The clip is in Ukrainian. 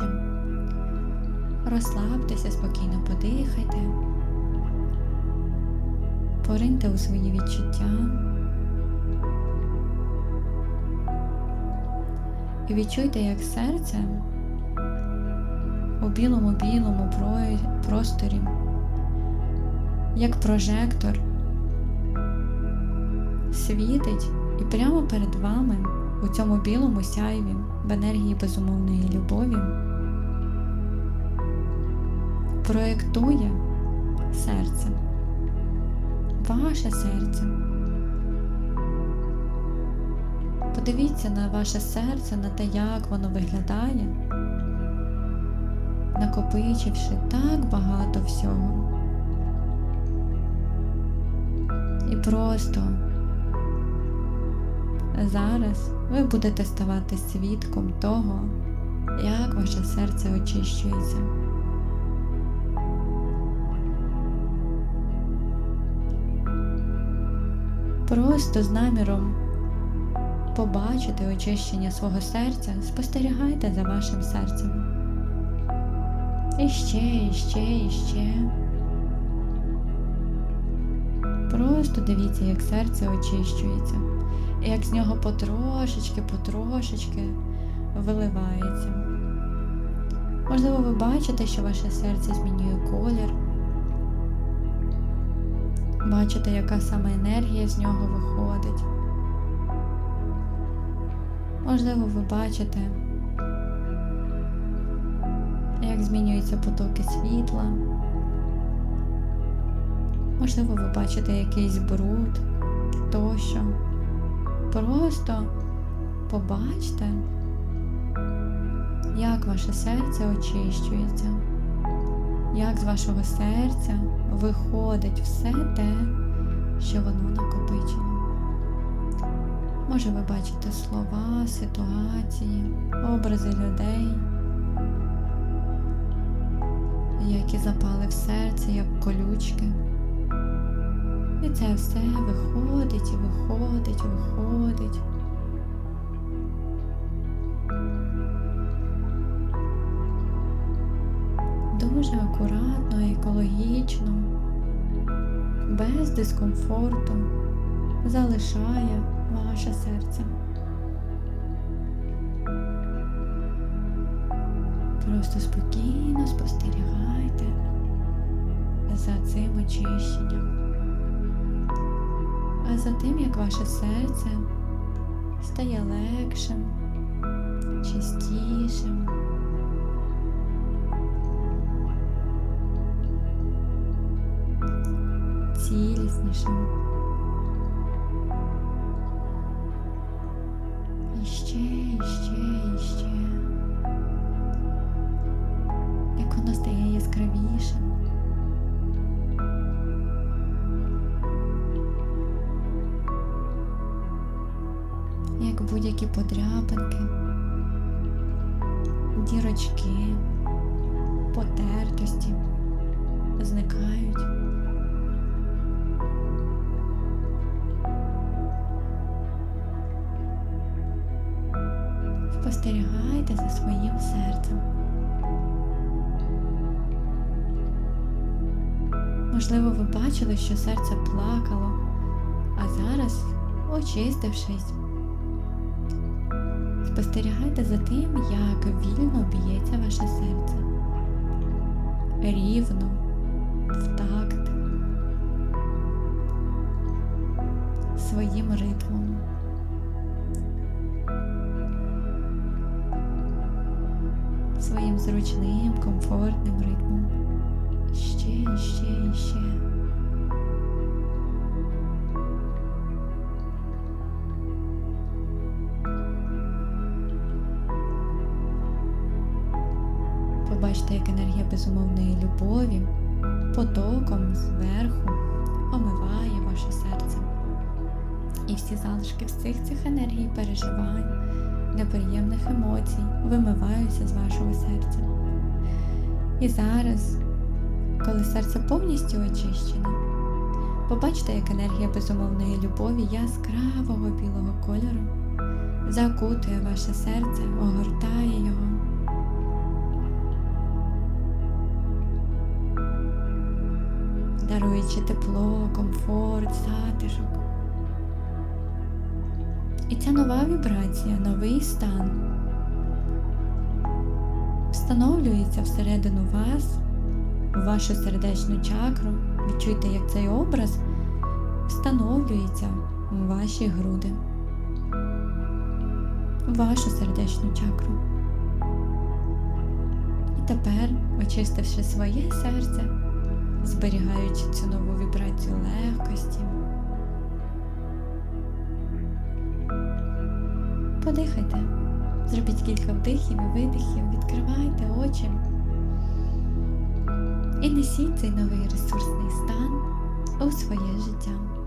обличчя. Розслабтеся, спокійно подихайте, пориньте у свої відчуття. І відчуйте, як серце у білому-білому просторі, як прожектор, світить і прямо перед вами у цьому білому сяйві в енергії безумовної любові проєктує серце, ваше серце. Подивіться на ваше серце, на те, як воно виглядає, накопичивши так багато всього. І просто зараз ви будете ставати свідком того, як ваше серце очищується. Просто з наміром побачити очищення свого серця, спостерігайте за вашим серцем. І ще, і ще, і ще. Просто дивіться, як серце очищується, і як з нього потрошечки, потрошечки виливається. Можливо, ви бачите, що ваше серце змінює колір. Бачите, яка саме енергія з нього виходить. Можливо, ви бачите, як змінюються потоки світла. Можливо, ви бачите якийсь бруд тощо. Просто побачте, як ваше серце очищується, як з вашого серця виходить все те, що воно накопичило. Може, ви бачите слова, ситуації, образи людей, які запали в серце, як колючки. І це все виходить і виходить, виходить. Дуже акуратно, і екологічно, без дискомфорту залишає ваше серце. Просто спокійно спостерігайте за цим очищенням, а за тим, як ваше серце стає легшим, чистішим. Ціліснішим. І ще, і ще, і ще. Як воно стає яскравішим. Як будь-які подряпинки, дірочки, потертості Можливо, ви бачили, що серце плакало, а зараз, очистившись, спостерігайте за тим, як вільно б'ється ваше серце. Рівно, в такт, своїм ритмом. своїм зручним, комфортним ритмом. Ще. Побачте, як енергія безумовної любові потоком зверху омиває ваше серце. І всі залишки всіх цих енергій переживань неприємних емоцій вимиваються з вашого серця. І зараз, коли серце повністю очищене. Побачте, як енергія безумовної любові яскравого білого кольору закутує ваше серце, огортає його. Даруючи тепло, комфорт, затишок. І ця нова вібрація, новий стан встановлюється всередину вас у вашу сердечну чакру. Відчуйте, як цей образ встановлюється у ваші груди, в вашу сердечну чакру. І тепер, очистивши своє серце, зберігаючи цю нову вібрацію легкості, подихайте, зробіть кілька вдихів і видихів, відкривайте очі і несіть цей новий ресурсний стан у своє життя.